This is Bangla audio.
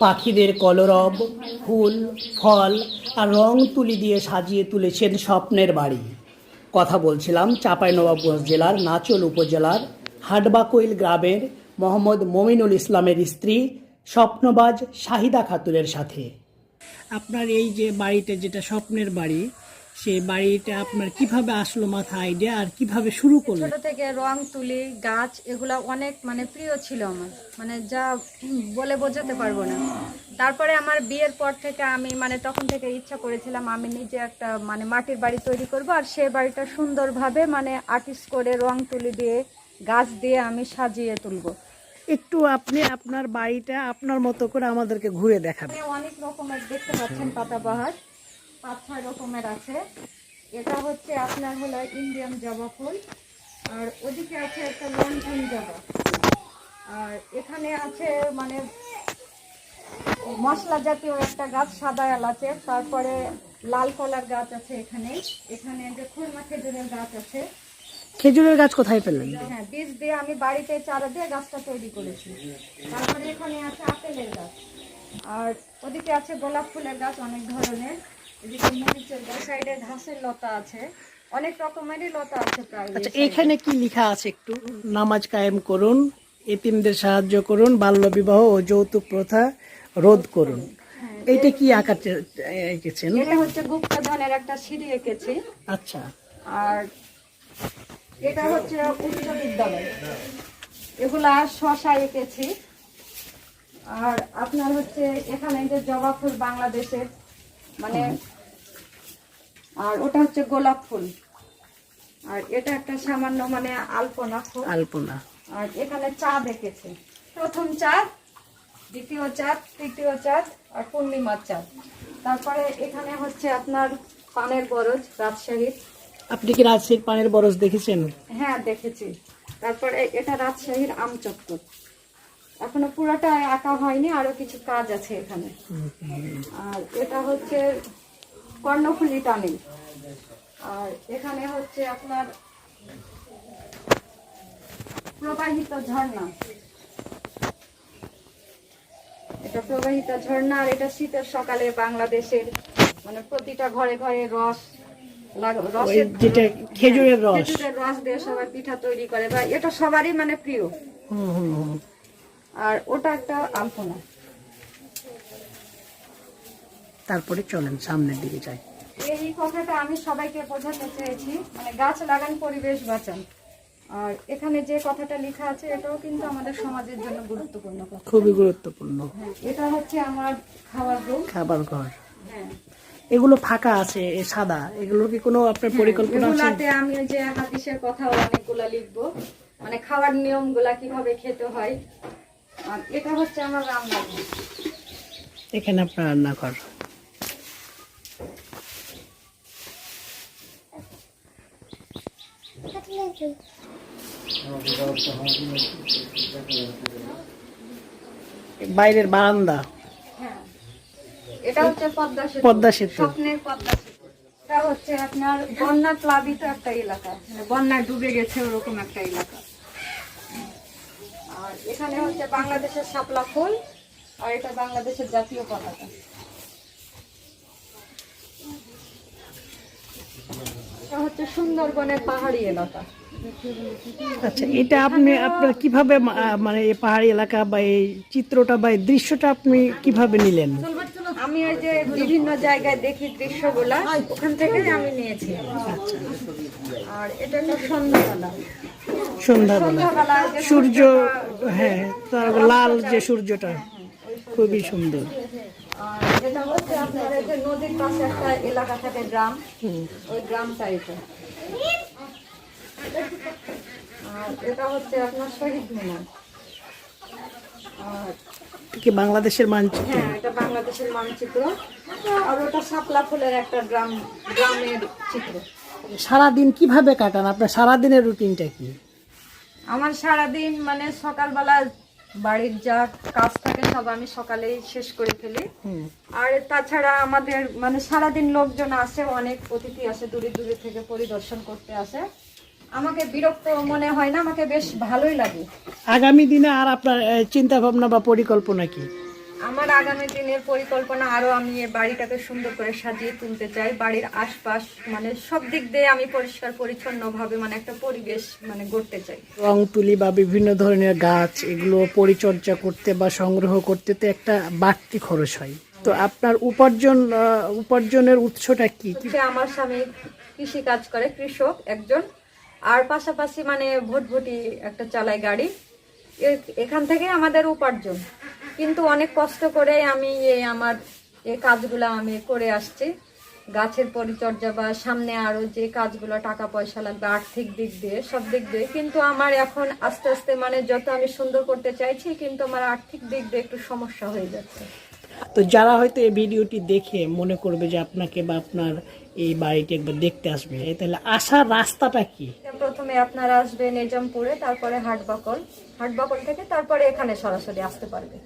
পাখিদের কলরব, ফুল, ফল আর রং তুলি দিয়ে সাজিয়ে তুলেছেন স্বপ্নের বাড়ি। কথা বলছিলাম চাঁপাইনবাবগঞ্জ জেলার নাচল উপজেলার হাডবাকইল গ্রামের মোহাম্মদ মমিনুল ইসলামের স্ত্রী স্বপ্নবাজ শাহিদা খাতুনের সাথে। আপনার এই যে বাড়িতে যেটা স্বপ্নের বাড়ি সেই বাড়িটা আপনার কীভাবে আসলো মাথা আইডিয়া আর কীভাবে শুরু করলেন ছোট থেকে রং তুলি গাছ এগুলা অনেক মানে প্রিয় ছিল আমার। মানে যা বলে বোঝাতে পারব না। তারপরে আমার বিয়ের পর থেকে আমি মানে তখন থেকে ইচ্ছা করেছিলাম আমি নিজে একটা মানে মাটির বাড়ি তৈরি করব আর সেই বাড়িটা সুন্দরভাবে মানে আর্টিস্ট করে রং তুলি দিয়ে গাছ দিয়ে আমি সাজিয়ে তুলবো। একটু আপনি আপনার বাড়িটা আপনার মতো করে আমাদেরকে ঘুরে দেখাবেন। অনেক রকমের দেখতে পাচ্ছেন পাতাবাহার পাঁচ ছয় রকমের আছে। এটা হচ্ছে আপনার হলো ইন্ডিয়ান জবা ফুল আর ওদিকে আছে একটা লন্ঠন জবা। আর এখানে আছে মানে মশলা জাতীয় একটা গাছ সাদা এলাচের তারপরে লাল কলার গাছ আছে এখানে। এখানে যে খুরমা খেজুরের গাছ আছে। খেজুরের গাছ কোথায় পেলেন? হ্যাঁ বীজ দিয়ে আমি বাড়িতে চারা দিয়ে গাছটা তৈরি করেছি। তারপরে এখানে আছে আপেলের গাছ। আর ওদিকে আছে গোলাপ ফুলের গাছ অনেক ধরনের। এদিকে মরিচের গাছ সাইডে ঘাসের লতা আছে অনেক রকমেরই লতা আছে প্রায় আচ্ছা এখানে কি লেখা আছে একটু? নামাজ কায়েম করুন এতিমদের সাহায্য করুন বাল্য বিবাহ ও যৌতুক প্রথা রোধ করুন। এইটা কি আঁকা এঁকেছেন? এটা হচ্ছে গুপ্তধনের একটা সিঁড়ি এঁকেছি। আচ্ছা। আর এটা হচ্ছে উচ্চ বিদ্যালয়। এগুলা শশা এঁকেছি। আর আপনার হচ্ছে এখানে যে জবা ফুল বাংলাদেশের মানে আর ওটা হচ্ছে গোলাপ ফুল। আর এটা একটা সামান্য মানে আলপনা ফুল। আলপনা। আর এখানে চাঁদ এঁকেছে প্রথম চাঁদ দ্বিতীয় চাঁদ তৃতীয় চাঁদ আর পূর্ণিমার চাঁদ। তারপরে এখানে হচ্ছে আপনার পানের বরজ রাজশাহীর। আপনি কি রাজশাহীর পানের বরজ দেখেছেন? হ্যাঁ দেখেছি। তারপরে এটা রাজশাহীর আম চত্বর এখনও পুরোটা আঁকা হয়নি আরও কিছু কাজ আছে এখানে। আর এটা হচ্ছে কর্ণফুলি টানেল। আর এখানে হচ্ছে আপনার প্রবাহিত ঝর্ণা। এটা প্রবাহিত ঝর্ণা আর এটা শীতের সকালে বাংলাদেশের মানে প্রতিটা ঘরে ঘরে রস যেটা খেজুরের রস। খেজুরের রস দিয়ে সবাই পিঠা তৈরি করে বা এটা সবারই মানে প্রিয়। আর ওটা একটা আলপনা। তারপরে চলেন সামনের দিকে যাই। এই কথাটা আমি সবাইকে বোঝাতে চেয়েছি। মানে গাছ লাগান পরিবেশ বাঁচান। আর এখানে যে কথাটা লেখা আছে এটাও কিন্তু আমাদের সমাজের জন্য গুরুত্বপূর্ণ কথা। খুবই গুরুত্বপূর্ণ। হ্যাঁ, এটা হচ্ছে আমার খাবার রুম। খাবার ঘর। হ্যাঁ। এগুলো ফাঁকা আছে এ সাদা। এগুলোর কি কোনো আপনার পরিকল্পনা আছে? এগুলাতে আমি ওই যে হাদিসের কথা অনেকগুলা লিখব। মানে খাওয়ার নিয়মগুলা কীভাবে খেতে হয়। আর এটা হচ্ছে আমার রান্নাঘর। এখানে আপনার রান্নাঘর। বাইরের বারান্দা। হ্যাঁ। এটা হচ্ছে পদ্মা সেতু। পদ্মা সেতু। স্বপ্নের পদ্মা সেতু। এটা হচ্ছে আপনার বন্যা প্লাবিত একটা এলাকা। মানে বন্যায় ডুবে গেছে ওরকম একটা এলাকা। আর এখানে হচ্ছে বাংলাদেশের শাপলা ফুল আর এটা বাংলাদেশের জাতীয় পতাকা। এটা হচ্ছে সুন্দরবনের পাহাড়ি এলাকা। আচ্ছা এটা আপনি আপনার কীভাবে মানে এই পাহাড়ি এলাকা বা এই চিত্রটা বা এই দৃশ্যটা আপনি কীভাবে নিলেন? আমি ওই যে বিভিন্ন জায়গায় দেখি দৃশ্যগুলা ওখান থেকে আমি নিয়েছি। আর এটা হচ্ছে সন্ধ্যাবেলা। সন্ধ্যাবেলা। সূর্য হ্যাঁ তার লাল যে সূর্যটা খুবই সুন্দর। আর এটা হচ্ছে আপনার যে নদীর পাশে একটা এলাকা থাকে গ্রাম। ওই গ্রামটা এটা আর এটা হচ্ছে আপনার শহীদ মিনার। আর কি বাংলাদেশের মানচিত্র? হ্যাঁ এটা বাংলাদেশের মানচিত্র। আর ওটা শাপলা ফুলের একটা গ্রাম গ্রামের চিত্র। সারাদিন কীভাবে কাটান? আপনার সারাদিনের রুটিনটা কি? আমার সারাদিন মানে সকালবেলা বাড়ির যা কাজ থাকে সব আমি সকালেই শেষ করে ফেলি। আর তাছাড়া আমাদের মানে সারাদিন লোকজন আসে অনেক অতিথি আসে দূরে দূরে থেকে পরিদর্শন করতে আসে। আমাকে বিরক্ত মনে হয় না আমাকে বেশ ভালোই লাগে। আগামী দিনে আর আপনার চিন্তা ভাবনা বা পরিকল্পনা কি? আমার আগামী দিনের পরিকল্পনা আরও আমি এই বাড়িটাকে সুন্দর করে সাজিয়ে তুলতে চাই। বাড়ির আশপাশ মানে সব দিক দিয়ে আমি পরিষ্কার পরিচ্ছন্ন ভাবে মানে একটা পরিবেশ মানে গড়তে চাই। রং তুলি বা বিভিন্ন ধরনের গাছ এগুলো পরিচর্যা করতে বা সংগ্রহ করতে তো একটা বাড়তি খরচ হয়। তো আপনার উপার্জন উপার্জনের উৎসটা কি? আমার স্বামী কৃষি কাজ করে কৃষক একজন। আর পাশাপাশি মানে ভোটভুটি একটা চালায় গাড়ি। এ- এখান থেকে আমাদের উপার্জন। কিন্তু অনেক কষ্ট করে আমি এই আমার এই কাজগুলো আমি করে আসছি। গাছের পরিচর্যা বা সামনে আরও যে কাজগুলো টাকা পয়সা লাগবে আর্থিক দিক দিয়ে সব দিক দিয়ে। কিন্তু আমার এখন আস্তে আস্তে মানে যত আমি সুন্দর করতে চাইছি কিন্তু আমার আর্থিক দিক দিয়ে একটু সমস্যা হয়ে যাচ্ছে। তো যারা হয়তো এই ভিডিওটি দেখে মনে করবে যে আপনাকে বা আপনার এই বাড়িটি একবার দেখতে আসবে তাহলে আসার রাস্তাটা কি? প্রথমে আপনারা আসবেন নিজামপুরে তারপরে হাটবাকল। হাটবাকল থেকে তারপরে এখানে সরাসরি আসতে পারবে।